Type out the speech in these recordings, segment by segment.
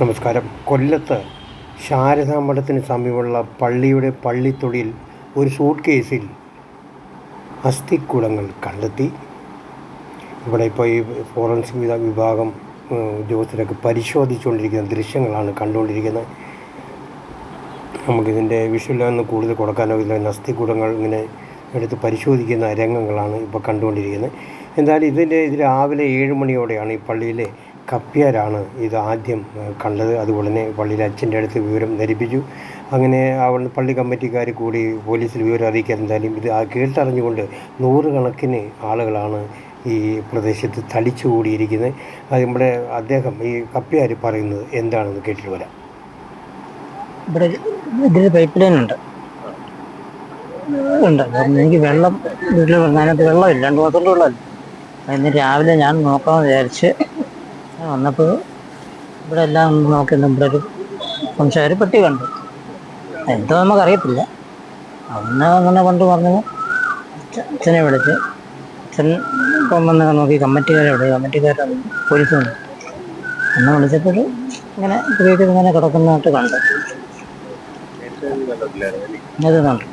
നമസ്കാരം. കൊല്ലത്ത് ശാരദാമഠത്തിന് സമീപമുള്ള പള്ളിയുടെ പള്ളിത്തൊടിയിൽ ഒരു സൂട്ട് കേസിൽ അസ്ഥിക്കുടങ്ങൾ കണ്ടെത്തി. ഇവിടെ ഇപ്പോൾ ഈ ഫോറൻസിക് വിഭാഗം ഉദ്യോഗസ്ഥരൊക്കെ പരിശോധിച്ചുകൊണ്ടിരിക്കുന്ന ദൃശ്യങ്ങളാണ് കണ്ടുകൊണ്ടിരിക്കുന്നത്. നമുക്കിതിന്റെ വിഷ്വലൊന്ന് കൂടുതൽ കൊടുക്കാനോ ഇല്ല അസ്ഥിക്കുടങ്ങൾ ഇങ്ങനെ എടുത്ത് പരിശോധിക്കുന്ന രംഗങ്ങളാണ് ഇപ്പോൾ കണ്ടുകൊണ്ടിരിക്കുന്നത്. എന്തായാലും ഇതിന്റെ ഇത് രാവിലെ ഏഴ് മണിയോടെയാണ് ഈ പള്ളിയിലെ കപ്പ്യാരാണ് ഇത് ആദ്യം കണ്ടത്. അത് ഉടനെ പള്ളിയിൽ അച്ഛന്റെ അടുത്ത് വിവരം ധരിപ്പിച്ചു. അങ്ങനെ അവൾ പള്ളി കമ്മിറ്റിക്കാർ കൂടി പോലീസിൽ വിവരം അറിയിക്കാൻ എന്തായാലും ഇത് കേട്ടറിഞ്ഞുകൊണ്ട് നൂറുകണക്കിന് ആളുകളാണ് ഈ പ്രദേശത്ത് തടിച്ചു കൂടിയിരിക്കുന്നത് അത് നമ്മുടെ അദ്ദേഹം ഈ കപ്പ്യാർ പറയുന്നത് എന്താണെന്ന് കേട്ടിട്ട് വരാം. ഇവിടെ ഇതിൽ പൈപ്പ് ലൈൻ ഉണ്ട്. ഉണ്ട് എനിക്ക് വെള്ളം വീട്ടിൽ അതിനകത്ത് വെള്ളമില്ല. രണ്ട് മാസത്തോളം വെള്ളമില്ല അതിന് രാവിലെ ഞാൻ നോക്കാമെന്ന് വിചാരിച്ച് വന്നപ്പോൾ ഇവിടെ എല്ലാം നോക്കി ഇവിടെ ഒരു പെട്ടി കണ്ടു. എന്തോ നമുക്കറിയത്തില്ല. അന്ന് അങ്ങനെ കൊണ്ട് പറഞ്ഞു അച്ഛ- അച്ഛനെ വിളിച്ച്. അച്ഛൻ ഇപ്പം വന്ന് നോക്കി കമ്മിറ്റിക്കാരെ ഇവിടെ കമ്മിറ്റിക്കാരെ പോലീസ് വന്നു. അന്ന് വിളിച്ചപ്പോൾ ഇങ്ങനെ വീട്ടിൽ ഇങ്ങനെ കിടക്കുന്നതായിട്ട് കണ്ടു. അത് കണ്ടു.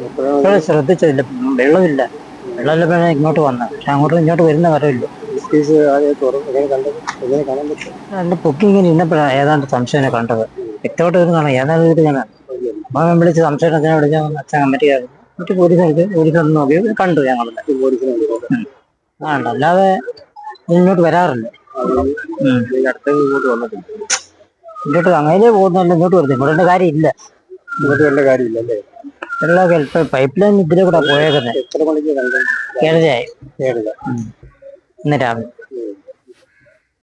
ഇപ്പോഴും ശ്രദ്ധിച്ചതില്ല. വെള്ളമില്ല. വെള്ളമില്ല ഇങ്ങോട്ട് വന്ന. പക്ഷെ അങ്ങോട്ട് ഇങ്ങോട്ട് വരുന്ന വരവില്ല രണ്ട് പൊക്കി ഇങ്ങനെ ഇന്നപ്പോഴാണ് ഏതാണ്ട് സംശയം കണ്ടത്. വ്യക്തമായിട്ട് ഒരു കാണാം. ഏതാണ്ട് ഒരു കാണാം. അപ്പൊ വിളിച്ച് സംശയം അച്ഛനെ വിളിച്ച അച്ഛൻ കമ്മിറ്റിയായിരുന്നു മറ്റു പോലീസായിട്ട് പോലീസ് നോക്കി. കണ്ടു ഞങ്ങൾ ആ അല്ലാതെ ഇങ്ങോട്ട് വരാറില്ല. ഇങ്ങോട്ട് അങ്ങനെ പോകുന്നല്ല ഇങ്ങോട്ട് വരുന്നത് ഇങ്ങോട്ട് കാര്യമില്ല. ഇങ്ങോട്ട് വല്ല കാര്യമില്ലല്ലേ വെള്ളമൊക്കെ പൈപ്പ് ലൈൻ ഇതിലെ കൂടെ പോയേക്കുന്നത് ഏഴരയായി. ഏഴര. ഇന്ന് രാവിലെ.